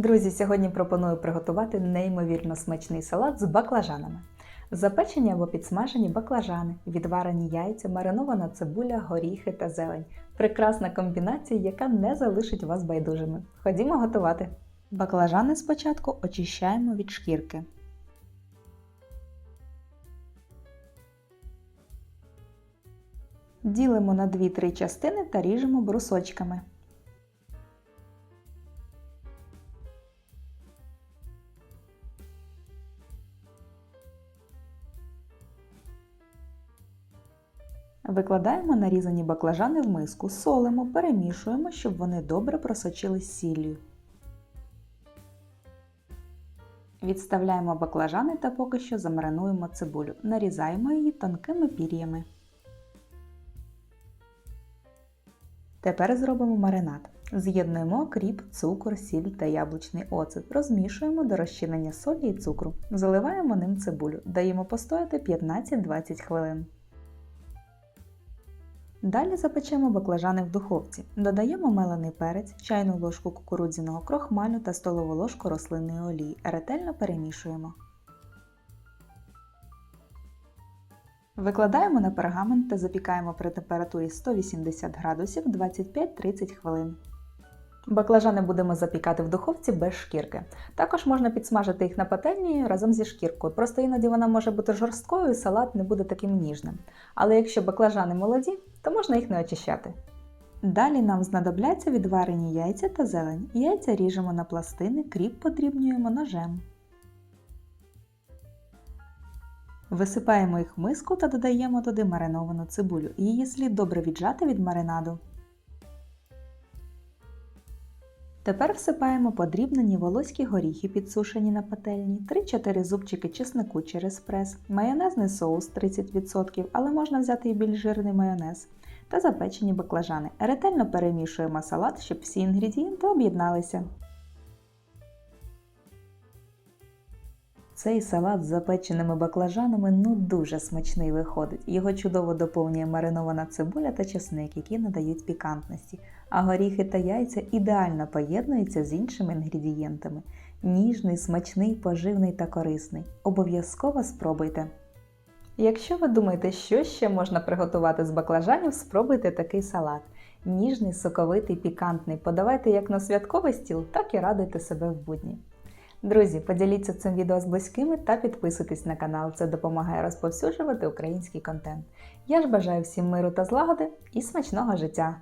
Друзі, сьогодні пропоную приготувати неймовірно смачний салат з баклажанами. Запечені або підсмажені баклажани, відварені яйця, маринована цибуля, горіхи та зелень. Прекрасна комбінація, яка не залишить вас байдужими. Ходімо готувати. Баклажани спочатку очищаємо від шкірки. Ділимо на 2-3 частини та ріжемо брусочками. Викладаємо нарізані баклажани в миску, солимо, перемішуємо, щоб вони добре просочились сіллю. Відставляємо баклажани та поки що замаринуємо цибулю. Нарізаємо її тонкими пір'ями. Тепер зробимо маринад. З'єднуємо кріп, цукор, сіль та яблучний оцет. Розмішуємо до розчинення солі і цукру. Заливаємо ним цибулю. Даємо постояти 15-20 хвилин. Далі запечемо баклажани в духовці. Додаємо мелений перець, чайну ложку кукурудзяного крохмалю та столову ложку рослинної олії. Ретельно перемішуємо. Викладаємо на пергамент та запікаємо при температурі 180 градусів 25-30 хвилин. Баклажани будемо запікати в духовці без шкірки. Також можна підсмажити їх на пательні разом зі шкіркою. Просто іноді вона може бути жорсткою і салат не буде таким ніжним. Але якщо баклажани молоді, то можна їх не очищати. Далі нам знадобляться відварені яйця та зелень. Яйця ріжемо на пластини, кріп подрібнюємо ножем. Висипаємо їх в миску та додаємо туди мариновану цибулю. Її слід добре віджати від маринаду. Тепер всипаємо подрібнені волоські горіхи, підсушені на пательні, 3-4 зубчики чеснику через прес, майонезний соус 30%, але можна взяти і більш жирний майонез, та запечені баклажани. Ретельно перемішуємо салат, щоб всі інгредієнти об'єдналися. Цей салат з запеченими баклажанами ну дуже смачний виходить. Його чудово доповнює маринована цибуля та чесник, які надають пікантності, а горіхи та яйця ідеально поєднуються з іншими інгредієнтами. Ніжний, смачний, поживний та корисний. Обов'язково спробуйте. Якщо ви думаєте, що ще можна приготувати з баклажанів, спробуйте такий салат. Ніжний, соковитий, пікантний. Подавайте як на святковий стіл, так і радуйте себе в будні. Друзі, поділіться цим відео з близькими та підписуйтесь на канал, це допомагає розповсюджувати український контент. Я ж бажаю всім миру та злагоди і смачного життя!